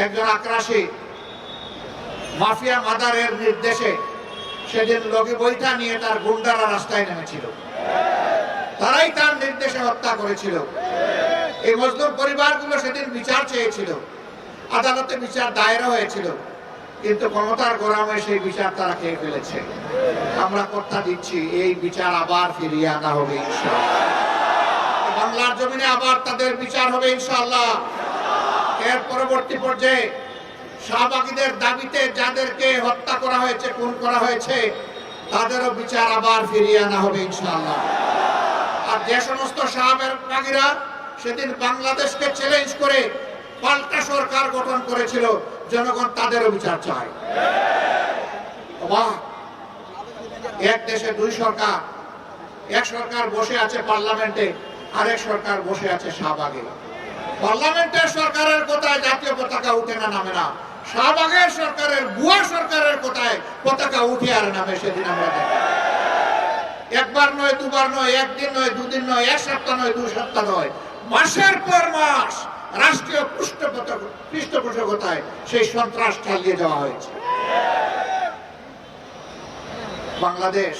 একজন আক্রাসী মাফিয়া মাদারের নির্দেশে সেদিন লগি বইটা নিয়ে তার গুন্ডারা রাস্তায় নেমেছিল। তারাই তার নির্দেশে হত্যা করেছিল। এই মজদুর পরিবারগুলো সেদিন বিচার চেয়েছিল। আদালতে বিচার দায়েরও হয়েছিল। কিন্তু ক্ষমতার গোরামে সেই বিচার তারা খেয়ে ফেলেছে। আমরা কথা দিচ্ছি, এই বিচার আবার ফিরিয়ে আনা হবে ইনশাআল্লাহ। বাংলার জমিনে আবার তাদের বিচার হবে ইনশাআল্লাহ। এর পরবর্তী পর্যায়ে শাহবাগীদের দাবিতে যাদেরকে হত্যা করা হয়েছে, খুন করা হয়েছে, তাদেরও বিচার আবার ফিরিয়ে আনা হবে ইনশাআল্লাহ। আর যে সমস্ত শাহবাগীরা সেদিন বাংলাদেশকে চ্যালেঞ্জ করে পাল্টা সরকার গঠন করেছিল, জনগণ তাদেরও বিচার চায়। এক দেশে দুই সরকার, এক সরকার বসে আছে পার্লামেন্টে, আরেক সরকার বসে আছে শাহবাগে। পার্লামেন্টের সরকারের কোথায় জাতীয় পতাকা উঠে না নামে না? শাহবাগের সরকারের বুয়া সরকারের কোথায় পতাকা উঠে আর নামে সেদিন আমরা একবার নয়, দুবার নয়, একদিন নয়, দুদিন নয়, এক সপ্তাহ নয়, দু সপ্তাহ নয়, মাসের পর মাস রাষ্ট্রীয় পৃষ্ঠপোষক- পৃষ্ঠপোষকতায় সেই সন্ত্রাস চালিয়ে যাওয়া হয়েছে। বাংলাদেশ,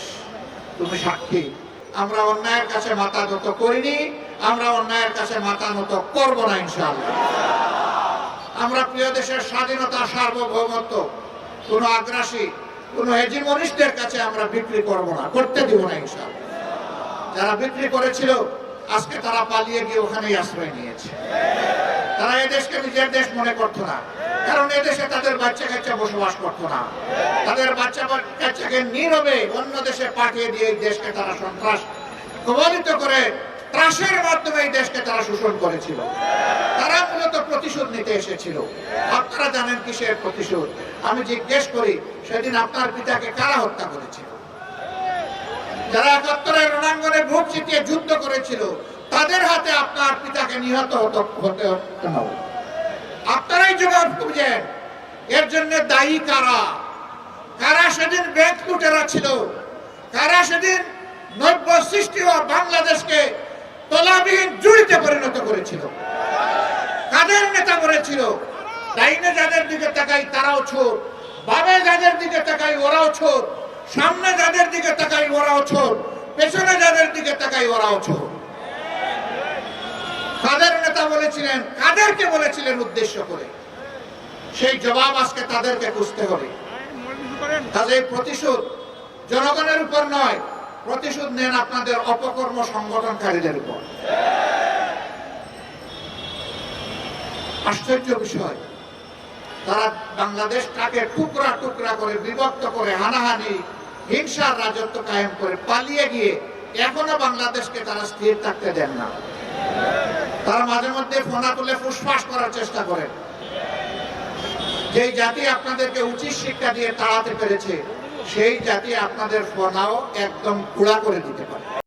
তুমি সাক্ষী। আমরা অন্যায়ের কাছে মাথা যত করিনি। আমরা অন্যায়ের কাছে মাথা মতো করব না ইনশাআল্লাহ। আমরা প্রিয় দেশের স্বাধীনতা, সার্বভৌমত্ব, কোনো আগ্রাসী, কোনো হেজিমনিস্টদের কাছে আমরা বিক্রি করব না, করতে দিব না ইনশাআল্লাহ। যারা বিক্রি করেছিল, আজকে তারা পালিয়ে গিয়ে ওখানেই আশ্রয় নিয়েছে। তারা এদেশকে নিজের দেশ মনে করতো না, কারণ এদেশে তাদের বাচ্চা কাচ্চা বসবাস করতো না। তাদের বাচ্চা কাচ্চাকে নীরবে অন্য দেশে পাঠিয়ে দিয়ে দেশকে তারা সন্ত্রাস কবলিত করে ত্রাসের মাধ্যমে এই দেশকে তারা শোষণ করেছিল। তারা মূলত প্রতিশোধ নিতে এসেছিল। আপনারা জানেন কিসের প্রতিশোধ? আমি জিজ্ঞেস করি, সেদিন আপনার পিতাকে কারা হত্যা করেছিল? যারা একাত্তরের রণাঙ্গনে বুক চিতিয়ে যুদ্ধ করেছিল, তাদের হাতে আপনার পিতাকে নিহত হতে না। আপনারাই জবাব খুঁজেন এর জন্য দায়ী কারা? কারা সেদিন ব্যাংক লুটেরা ছিল? কারা সেদিন নব্য সৃষ্টি হওয়া বাংলাদেশকে করেছিল। কাদের নেতা করেছিল? ডাইনে যাদের দিকে তাকাই তারাও ছোট বাবে যাদের দিকে তাকাই ওরাও ছোট সামনে যাদের দিকে তাকাই ওরাও ছোট পেছনে যাদের দিকে তাকাই ওরাও ছোট কাদের নেতা বলেছিলেন? কাদেরকে বলেছিলেন উদ্দেশ্য করে? সেই জবাব আজকে তাদেরকে বুঝতে হবে। কাজে প্রতিশোধ জনগণের উপর নয়, প্রতিশোধ নেন আপনাদের অপকর্ম সংগঠনকারীদের উপর। আশ্চর্য বিষয়। তারা বাংলাদেশটাকে টুকরা টুকরা করে বিভক্ত করে, হানাহানি, হিংসার রাজত্ব কায়েম করে পালিয়ে গিয়ে এখনও বাংলাদেশকে তারা স্থির থাকতে দেন না। তারা মাঝে মধ্যে ফোনা তুলে ফুসফাস করার চেষ্টা করেন যেই জাতি আপনাদেরকে উচিত শিক্ষা দিয়ে তাড়াতে পেরেছে, সেই জাতি আপনাদের ফোনাও একদম কুড়া করে দিতে পারে।